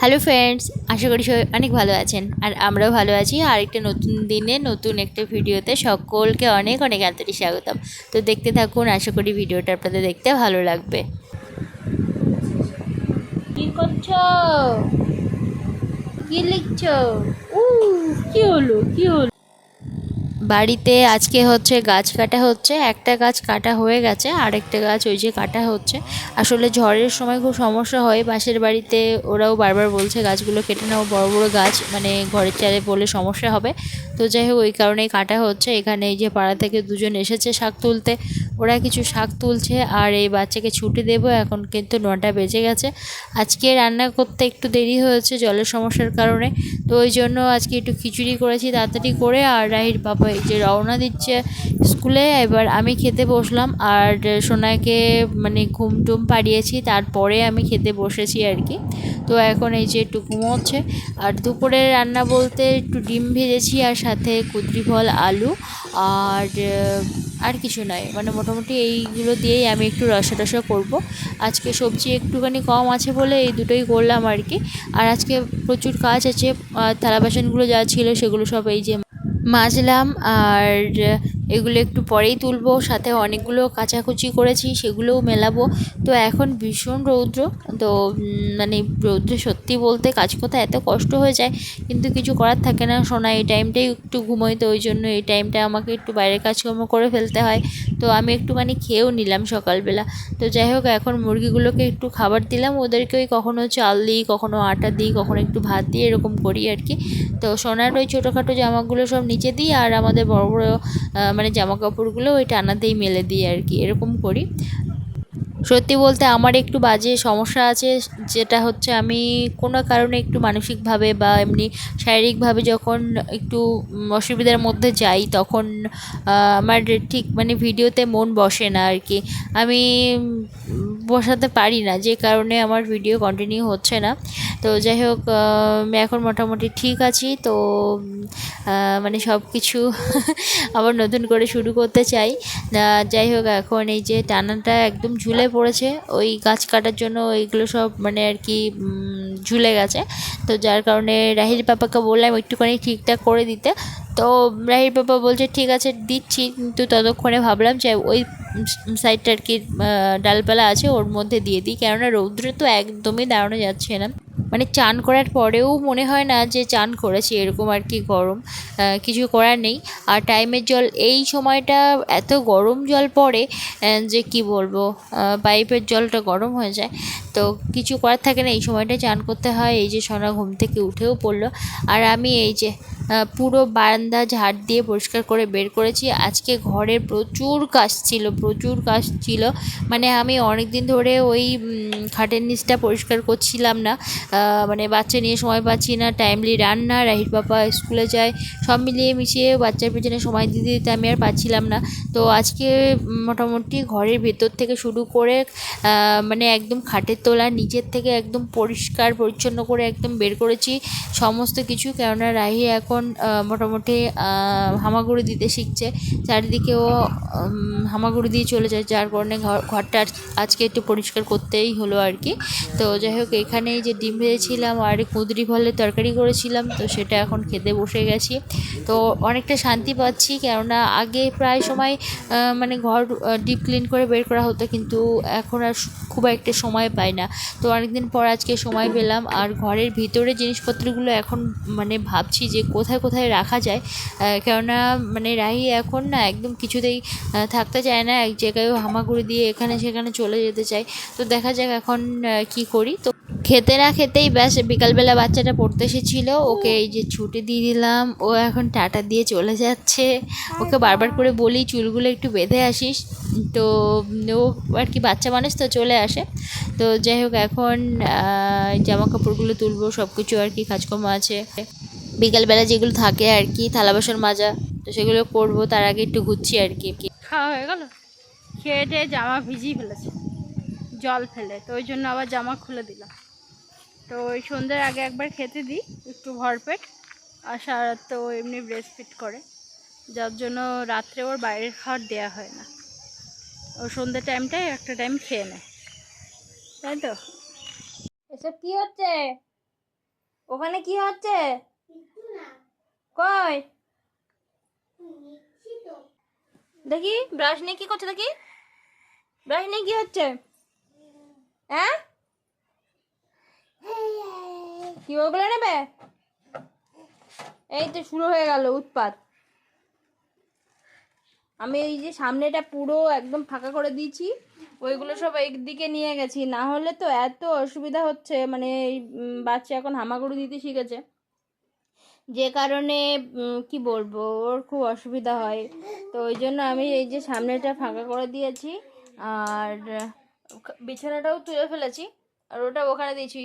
Hello friends আশা করি সবাই অনেক ভালো আছেন। আর আমরাও ভালো আছি। আর একটা নতুন দিনে, নতুন একটা ভিডিওতে সকলকে অনেক অনেক আন্তরিক স্বাগতম। তো দেখতে থাকুন, আশা করি ভিডিওটা আপনাদের দেখতে ভালো লাগবে। কি করছ? কি লিখছো? উ কি হলো কি হলো? বাড়িতে আজকে হচ্ছে গাছ কাটা হচ্ছে, একটা গাছ কাটা হয়ে গেছে, আরেকটা গাছ ওই যে কাটা হচ্ছে। আসলে ঝড়ের সময় খুব সমস্যা হয় পাশের বাড়িতে, ওরাও বারবার বলছে গাছগুলো কেটে নাও, বড় বড় গাছ মানে ঘরের চারে বলে সমস্যা হবে। তো যাই হোক, ওই কারণেই কাটা হচ্ছে। এখানে এই যে পাড়া থেকে দুজন এসেছে শাক তুলতে ওরা কিছু শাক তুলছে আর এই বাচ্চাকে ছুটি দেবো, এখন কিন্তু নটা বেজে গেছে। আজকে রান্না করতে একটু দেরি হয়েছে জলের সমস্যার কারণে, তো ওই জন্য আজকে একটু খিচুড়ি করেছি তাড়াতাড়ি করে আর রাহির বাবা এই যে রওনা দিচ্ছে স্কুলে, এবার আমি খেতে বসলাম আর সোনাকে মানে ঘুম টুম পাড়িয়েছি, তারপরে আমি খেতে বসেছি আর কি। তো এখন এই যে একটু ঘুমোচ্ছে আর দুপুরে রান্না বলতে একটু ডিম ভেজেছি আর সাথে কুদরি ফল, আলু আর আর কিছু নয়। মানে মোটামুটি এইগুলো দিয়েই আমি একটু রসা টসা করব। আজকে সবজি একটুখানি কম আছে বলে এই দুটোই করলাম আর কি। আর আজকে প্রচুর কাজ আছে থালা বাসনগুলো যা ছিল সেগুলো সব এই যে মাজলাম আর এগুলো একটু পরেই তুলবো, সাথে অনেকগুলো কাচাকুচি করেছি, সেগুলোও মেলাবো। তো এখন ভীষণ রৌদ্র, তো মানে রৌদ্রে সত্যি বলতে কাজ করতে এত কষ্ট হয়ে যায়, কিন্তু কিছু করার থাকে না। সোনা, এই টাইমটাই একটু ঘুমোই, তো ওই জন্য এই টাইমটা আমাকে একটু বাইরের কাজকর্ম করে ফেলতে হয়। তো আমি একটুখানি খেয়েও নিলাম সকালবেলা। তো যাই হোক, এখন মুরগিগুলোকে একটু খাবার দিলাম। ওদেরকে ওই কখনো চাল দিই, কখনো আটা দিই, কখনো একটু ভাত দিই, এরকম করি আর কি। তো সোনার ওই ছোটোখাটো জামাগুলো সব নিচে দিই, আর আমাদের বড় বড় মানে জামা কাপড়গুলো ওই টানাতেই মেলে দিই আর কি এরকম করি। সত্যি বলতে আমার একটু বাজে সমস্যা আছে, যেটা হচ্ছে আমি কোনো কারণে একটু মানসিকভাবে বা এমনি শারীরিকভাবে যখন একটু অসুবিধার মধ্যে যাই, তখন আমার ঠিক মানে ভিডিওতে মন বসে না আর কি আমি বসাতে পারি না, যে কারণে আমার ভিডিও কন্টিনিউ হচ্ছে না। তো যাই হোক এখন মোটামুটি ঠিক আছি। তো মানে সব কিছু আবার নতুন করে শুরু করতে চাই। যাই হোক, এখন এই যে টানাটা একদম ঝুলে পড়েছে। ওই গাছ কাটার জন্য ওইগুলো সব মানে আর কি ঝুলে গেছে। তো যার কারণে রাহির পাপাকে বললাম একটুখানি ঠিকঠাক করে দিতে। তো রাহির পাপা বলছে, ঠিক আছে, দিচ্ছি। কিন্তু ততক্ষণে ভাবলাম যে ওই সাইডটা আর কি ডালপালা আছে ওর মধ্যে দিয়ে দিই। কেননা রৌদ্রে তো একদমই দাঁড়ানো যাচ্ছে না। মানে চান করার পরেও মনে হয় না যে চান করেছি, এরকম আর কি গরম কিছু করার নেই। আর টাইমের জল, এই সময়টা এত গরম জল পড়ে যে কি বলব পাইপের জলটা গরম হয়ে যায়। তো কিছু করার থাকে না, এই সময়টা চান করতে হয়। এই যে সোনা ঘুম থেকে উঠেও পড়ল। আর আমি এই যে পুরো বারান্দা ঝাড় দিয়ে পরিষ্কার করে বের করেছি। আজকে ঘরে প্রচুর কাজ ছিল প্রচুর কাজ ছিল। মানে আমি অনেক দিন ধরে ওই খাটের নিচটা পরিষ্কার করছিলাম না। মানে বাচ্চা নিয়ে সময় পাচ্ছি না টাইমলি রান্না, রাহির বাবা স্কুলে যায়, সব মিলিয়ে মিশিয়ে বাচ্চার পেছনে সময় দিতে দিতে আমি আর পাচ্ছিলাম না। তো আজকে মোটামুটি ঘরের ভেতর থেকে শুরু করে মানে একদম খাটের তোলা, নিচের থেকে একদম পরিষ্কার, পরিচ্ছন্ন করে একদম বের করেছি। সমস্ত কিছু, কেননা রাহি এখন মোটামুটি হামাগুড়ি দিতে শিখছে। চারিদিকেও হামাগুড়ি দিয়ে চলে যায়, যার কারণে ঘর, ঘরটা আজকে একটু পরিষ্কার করতেই হলো আর কি। তো যাই হোক এখানে যে ডিম ভেজেছিলাম আর কুঁদরি ফলের তরকারি করেছিলাম, তো সেটা এখন খেতে বসে গেছি। তো অনেকটা শান্তি পাচ্ছি, কেননা আগে প্রায় সময় মানে ঘর, ডিপ ক্লিন করে বের করা হতো, কিন্তু এখন আর খুব একটা সময় পাই না। তো অনেকদিন পর আজকে সময় পেলাম, আর ঘরের ভিতরে জিনিসপত্রগুলো এখন মানে ভাবছি যে কোথায় কোথায় রাখা যায়। কেননা মানে রাহি এখন না একদম কিছুতেই থাকতে চায় না এক জায়গায় হামাগুড়ি দিয়ে এখানে সেখানে চলে যেতে চায় তো দেখা যাক এখন কি করি। তো খেতে না খেতেই ব্যাস, বিকালবেলা বাচ্চাটা পড়তে এসেছিল। ওকে এই যে ছুটি দিয়ে দিলাম। ও এখন টাটা দিয়ে চলে যাচ্ছে। ওকে বারবার করে বলি, চুলগুলো একটু বেঁধে আসিস। তো ও আর কি বাচ্চা মানুষ তো চলে আসে। তো যাই হোক, এখন জামা কাপড়গুলো তুলবো সব কিছু আর কি, কাজকর্ম আছে। বিকালবেলা যেগুলো থাকে আর কি, থালা বাসন মাজা, তো সেগুলো করব। তার আগে একটু ঘুরছি আর কি। খাওয়া হয়ে গেল? খেয়ে টেয়ে জামা ভিজিয়ে ফেলেছে। জল ফেলে, তো ওই জন্য আবার জামা খুলে দিলাম। তো ওই সন্ধ্যের আগে একবার খেতে দিই, একটু ভরপেট। আর সারা তো এমনি ব্রেস্ট ফিট করে। যার জন্য রাত্রে ওর বাইরের খাবার দেওয়া হয় না। ও সন্ধ্যে টাইমটায় একটা টাইম খেয়ে নেয়। তাই তো? এসব কি হচ্ছে? ওখানে কি হচ্ছে? কই? দেখি ব্রাশ নিয়ে কি করছে দেখি? নিয়ে কি হচ্ছে? হ্যাঁ? কি ওগুলো নেবে? এই তো শুরু হয়ে গেল উৎপাত। আমি এই যে সামনেটা পুরো একদম ফাঁকা করে দিয়েছি, ওইগুলো সব একদিকে নিয়ে গেছি। না হলে তো এত অসুবিধা হচ্ছে মানে বাচ্চা এখন হামাগুড়ি দিতে শিখেছে। যে কারণে কি বলব, ওর খুব অসুবিধা হয়। তো ওই জন্য আমি এই যে সামনেটা ফাঁকা করে দিয়েছি আর বিছানাটাও তুলে ফেলেছি আর ওটা ওখানে দিয়েছি।